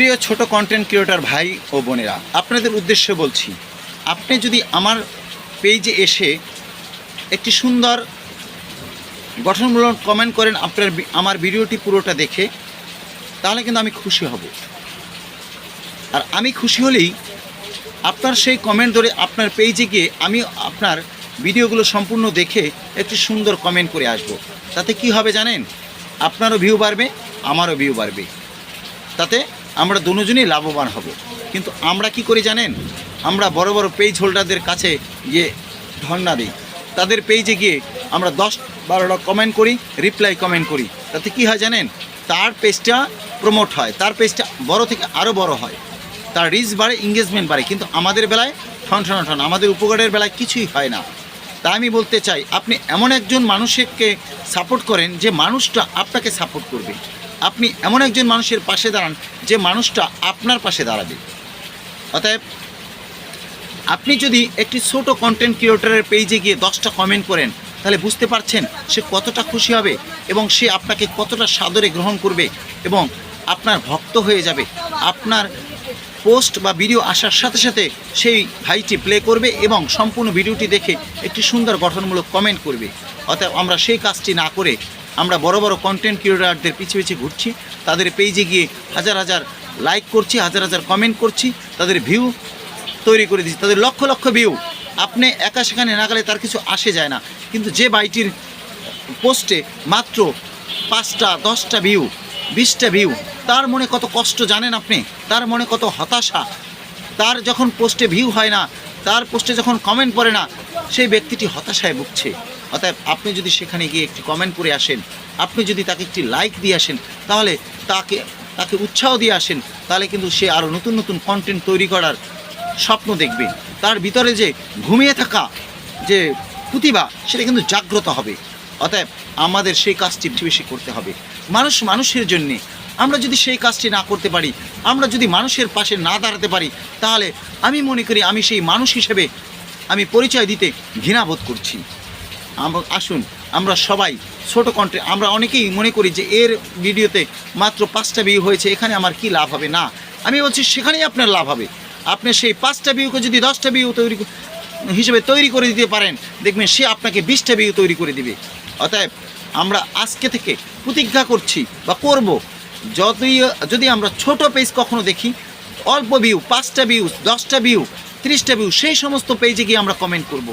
প্রিয় ছোট content creator ভাই ও বোনেরা, আপনাদের উদ্দেশ্যে বলছি, আপনি যদি আমার পেজে এসে একটি সুন্দর গঠনমূলক কমেন্ট করেন আপনার আমার ভিডিওটি পুরোটা দেখে, তাহলে কিন্তু আমি খুশি হব। আর আমি খুশি হলেই আপনার সেই কমেন্ট ধরে আপনার পেজে গিয়ে আমি আপনার ভিডিওগুলো সম্পূর্ণ দেখে একটি সুন্দর কমেন্ট করে আসব। তাতে কি হবে জানেন? আপনারও ভিউ বাড়বে, আমারও ভিউ বাড়বে। তাতে আমরা দুজনেই লাভবান হব। কিন্তু আমরা কি করি জানেন? আমরা বড় বড় পেজ হোল্ডারদের কাছে গিয়ে ধর্ণা দিই। তাদের পেজে গিয়ে আমরা দশ বারোটা কমেন্ট করি রিপ্লাই কমেন্ট করি। তাতে কি হয় জানেন? তার পেজটা প্রমোট হয়, তার পেজটা বড় থেকে আরও বড় হয়। তার রিচ বাড়ে এঙ্গেজমেন্ট বাড়ে। কিন্তু আমাদের বেলায় ঠন ঠন ঠন আমাদের উপকারের বেলায় কিছুই হয় না। তাই আমি বলতে চাই, আপনি এমন একজন মানুষকে সাপোর্ট করেন যে মানুষটা আপনাকে সাপোর্ট করবে। আপনি এমন একজন মানুষের পাশে দাঁড়ান যে মানুষটা আপনার পাশে দাঁড়াবে। অতএব, আপনি যদি একটি ছোট কন্টেন্ট ক্রিয়েটরের পেজে গিয়ে দশটা কমেন্ট করেন, তাহলে বুঝতে পারছেন সে কতটা খুশি হবে এবং সে আপনাকে কতটা সাদরে গ্রহণ করবে এবং আপনার ভক্ত হয়ে যাবে। আপনার পোস্ট বা ভিডিও আসার সাথে সাথে সেই ভাইটি প্লে করবে এবং সম্পূর্ণ ভিডিওটি দেখে একটি সুন্দর গঠনমূলক কমেন্ট করবে। অতএব আমরা সেই কাজটি না করে আমরা বড় বড় কন্টেন্ট ক্রিয়েটারদের পিছে পিছে ঘুরছি, তাদের পেজে গিয়ে হাজার হাজার লাইক করছি, হাজার হাজার কমেন্ট করছি, তাদের ভিউ তৈরি করে দিচ্ছি, তাদের লক্ষ লক্ষ ভিউ আপনি একা সেখানে না গেলে তার কিছু আসে যায় না। কিন্তু যে বাইটির পোস্টে মাত্র পাঁচটা, দশটা ভিউ বিশটা ভিউ তার মনে কত কষ্ট জানেন আপনি? তার মনে কত হতাশা। তার যখন পোস্টে ভিউ হয় না, তার পোস্টে যখন কমেন্ট পড়ে না, সেই ব্যক্তিটি হতাশায় ভুগছে। অতএব আপনি যদি সেখানে গিয়ে একটি কমেন্ট করে আসেন, আপনি যদি তাকে একটি লাইক দিয়ে আসেন, তাহলে তাকে তাকে উৎসাহ দিয়ে আসেন, তাহলে কিন্তু সে আরও নতুন নতুন কন্টেন্ট তৈরি করার স্বপ্ন দেখবে। তার ভিতরে যে ঘুমিয়ে থাকা যে প্রতিভা, সেটা কিন্তু জাগ্রত হবে। অতএব আমাদের সেই কাজটি বেশি করতে হবে। মানুষ মানুষের জন্যে। আমরা যদি সেই কাজটি না করতে পারি, আমরা যদি মানুষের পাশে না দাঁড়াতে পারি, তাহলে আমি মনে করি আমি সেই মানুষ হিসেবে আমি পরিচয় দিতে ঘৃণাবোধ করছি। আসুন, আমরা সবাই ছোট কন্টে আমরা অনেকেই মনে করি যে এর ভিডিওতে মাত্র পাঁচটা ভিউ হয়েছে, এখানে আমার কি লাভ হবে? না, আমি বলছি সেখানেই আপনার লাভ হবে। আপনি সেই পাঁচটা ভিউকে যদি দশটা ভিউ তৈরি হিসেবে তৈরি করে দিতে পারেন, দেখবেন সে আপনাকে বিশটা ভিউ তৈরি করে দিবে। অতএব আমরা আজকে থেকে প্রতিজ্ঞা করছি বা করব যতই, যদি আমরা ছোট পেজ কখনো দেখি, অল্প ভিউ পাঁচটা ভিউ দশটা ভিউ ত্রিশটা ভিউ সেই সমস্ত পেজে গিয়ে আমরা কমেন্ট করব।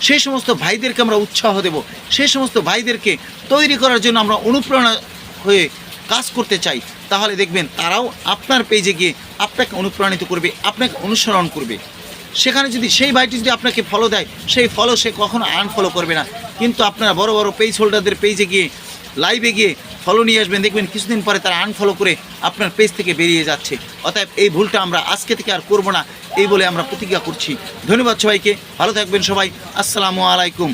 সেই সমস্ত ভাইদেরকে আমরা উৎসাহ দেব। সেই সমস্ত ভাইদেরকে তৈরি করার জন্য আমরা অনুপ্রেরণা হয়ে কাজ করতে চাই। তাহলে দেখবেন তারাও আপনার পেজে গিয়ে আপনাকে অনুপ্রাণিত করবে, আপনাকে অনুসরণ করবে। সেখানে যদি সেই ভাইটি যদি আপনাকে ফলো দেয়, সেই ফলো সে কখনো আনফলো করবে না। কিন্তু আপনারা বড় বড় পেজ হোল্ডারদের পেজে গিয়ে লাইভে গিয়ে ফলো নিয়ে আসবেন, দেখবেন কিছুদিন পরে তারা আনফলো করে আপনার পেজ থেকে বেরিয়ে যাচ্ছে। অতএব এই ভুলটা আমরা আজকে থেকে আর করব না, এই বলে আমরা প্রতিজ্ঞা করছি। ধন্যবাদ সবাইকে, ভালো থাকবেন সবাই। আসসালামু আলাইকুম।